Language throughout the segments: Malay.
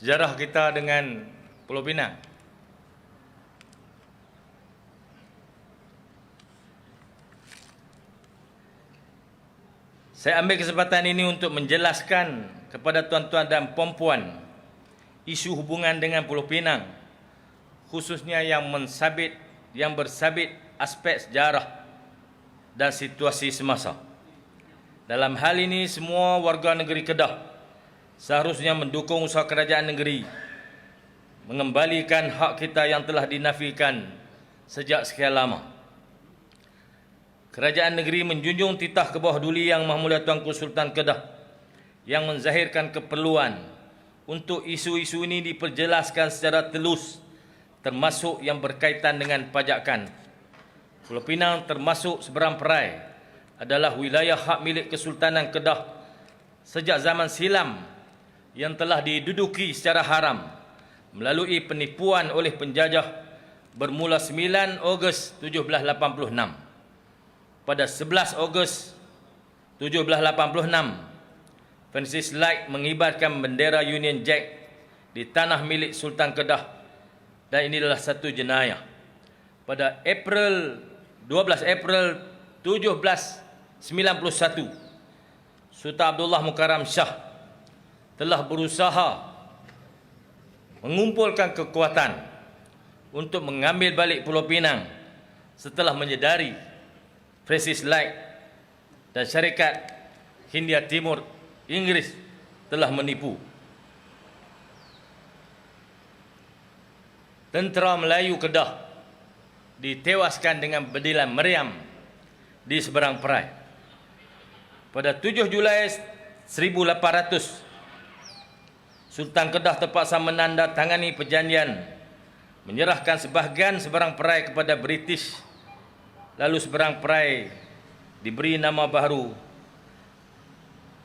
sejarah kita dengan Pulau Pinang. Saya ambil kesempatan ini untuk menjelaskan kepada tuan-tuan dan puan-puan isu hubungan dengan Pulau Pinang khususnya yang mensabit yang bersabit aspek sejarah dan situasi semasa. Dalam hal ini semua warga negeri Kedah seharusnya mendukung usaha kerajaan negeri mengembalikan hak kita yang telah dinafikan sejak sekian lama. Kerajaan negeri menjunjung titah ke bawah duli Yang Maha Mulia Tuanku Sultan Kedah yang menzahirkan keperluan untuk isu-isu ini diperjelaskan secara telus termasuk yang berkaitan dengan pajakan. Pulau Pinang termasuk seberang perai adalah wilayah hak milik Kesultanan Kedah sejak zaman silam yang telah diduduki secara haram melalui penipuan oleh penjajah bermula 9 Ogos 1786 pada 11 Ogos 1786 Francis Light mengibarkan bendera Union Jack di tanah milik Sultan Kedah dan ini adalah satu jenayah. Pada April 12 April 1791 Sultan Abdullah Mukarram Shah telah berusaha mengumpulkan kekuatan untuk mengambil balik Pulau Pinang setelah menyedari Francis Light dan syarikat Hindia Timur Inggeris telah menipu. Tentera Melayu Kedah ditewaskan dengan bedilan meriam di seberang perai. Pada 7 Julai 1800, Sultan Kedah terpaksa menandatangani perjanjian menyerahkan sebahagian seberang perai kepada British lalu seberang perai diberi nama baru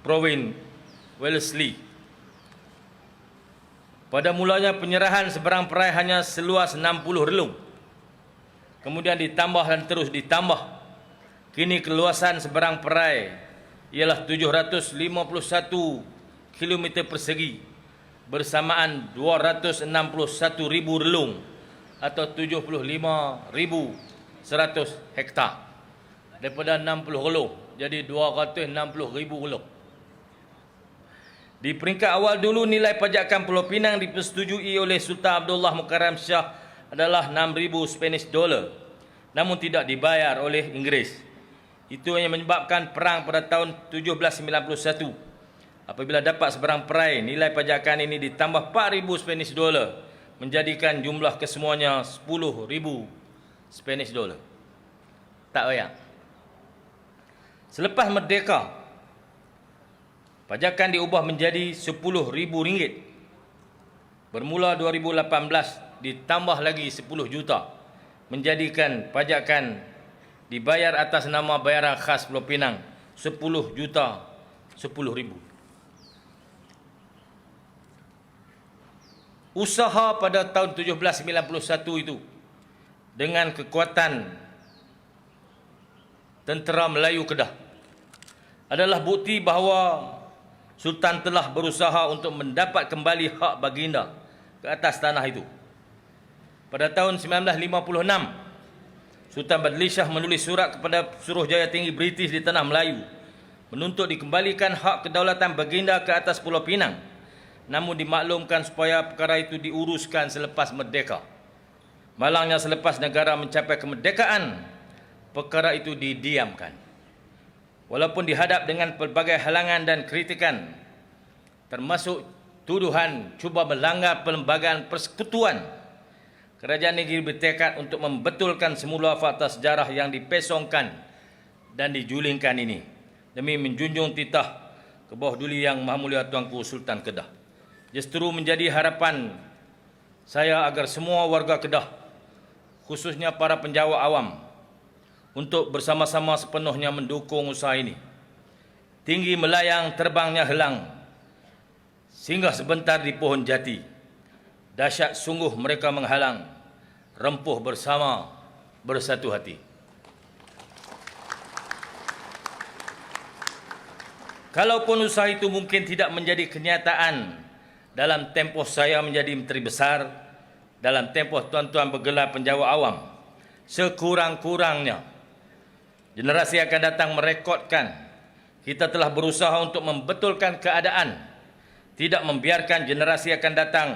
Provin Wellesley. Pada mulanya penyerahan seberang perai hanya seluas 60 relung. Kemudian ditambah dan terus ditambah. Kini keluasan seberang perai ialah 751 km persegi bersamaan 261 ribu relung atau 75 ribu 100 hektar daripada 60 relung jadi 260 ribu relung. Di peringkat awal dulu nilai pajakan Pulau Pinang dipersetujui oleh Sultan Abdullah Mukarram Shah adalah 6000 Spanish dollar namun tidak dibayar oleh Inggeris. Itu yang menyebabkan perang pada tahun 1791 apabila dapat seberang perai nilai pajakan ini ditambah 4000 Spanish dollar menjadikan jumlah kesemuanya 10000 Spanish dollar. Tak bayar. Selepas merdeka, pajakan diubah menjadi RM10,000. Bermula 2018 ditambah lagi 10 juta menjadikan pajakan dibayar atas nama bayaran khas Pulau Pinang 10 juta 10 ribu. Usaha pada tahun 1791 itu dengan kekuatan tentera Melayu Kedah adalah bukti bahawa Sultan telah berusaha untuk mendapat kembali hak baginda ke atas tanah itu. Pada tahun 1956, Sultan Badli Shah menulis surat kepada Suruhjaya Tinggi British di tanah Melayu menuntut dikembalikan hak kedaulatan baginda ke atas Pulau Pinang namun dimaklumkan supaya perkara itu diuruskan selepas merdeka. Malangnya selepas negara mencapai kemerdekaan, perkara itu didiamkan. Walaupun dihadap dengan pelbagai halangan dan kritikan, termasuk tuduhan cuba melanggar perlembagaan persekutuan, kerajaan negeri bertekad untuk membetulkan semula fakta sejarah yang dipesongkan dan dijulingkan ini demi menjunjung titah ke bawah duli yang Maha Mulia Tuanku Sultan Kedah. Justru menjadi harapan saya agar semua warga Kedah khususnya para penjawat awam untuk bersama-sama sepenuhnya mendukung usaha ini. Tinggi melayang terbangnya helang singgah sebentar di pohon jati. Dahsyat sungguh mereka menghalang rempuh bersama bersatu hati. Kalaupun usaha itu mungkin tidak menjadi kenyataan dalam tempoh saya menjadi Menteri Besar, dalam tempoh tuan-tuan bergelar penjawat awam, sekurang-kurangnya generasi akan datang merekodkan kita telah berusaha untuk membetulkan keadaan, tidak membiarkan generasi akan datang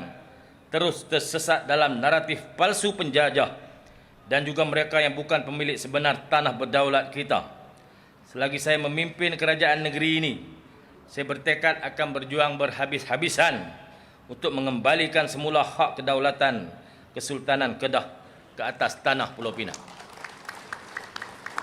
terus tersesat dalam naratif palsu penjajah dan juga mereka yang bukan pemilik sebenar tanah berdaulat kita. Selagi saya memimpin kerajaan negeri ini, saya bertekad akan berjuang berhabis-habisan untuk mengembalikan semula hak kedaulatan Kesultanan Kedah ke atas tanah Pulau Pinang.